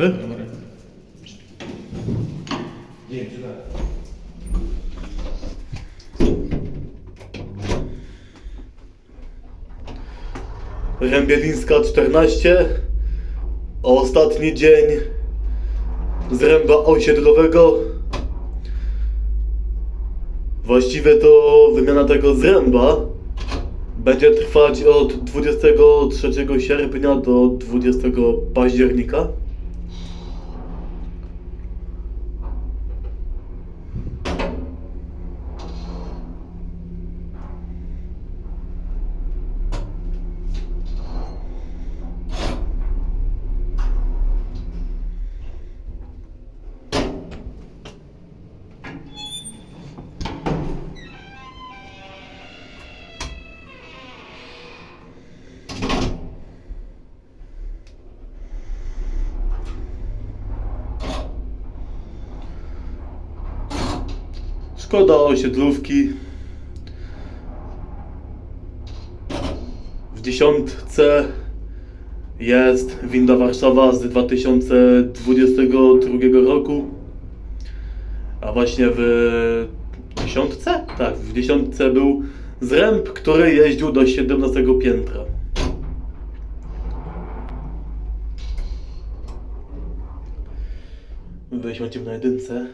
dobry. Rębielińska 14. Ostatni dzień zręba osiedlowego. Właściwie to wymiana tego zręba będzie trwać od 23 sierpnia do 20 października. Szkoda osiedlówki. W dziesiątce jest winda Warszawa z 2022 roku. A właśnie w dziesiątce? Tak, w dziesiątce był zręb, który jeździł do 17 piętra. Weźmy na jedynce.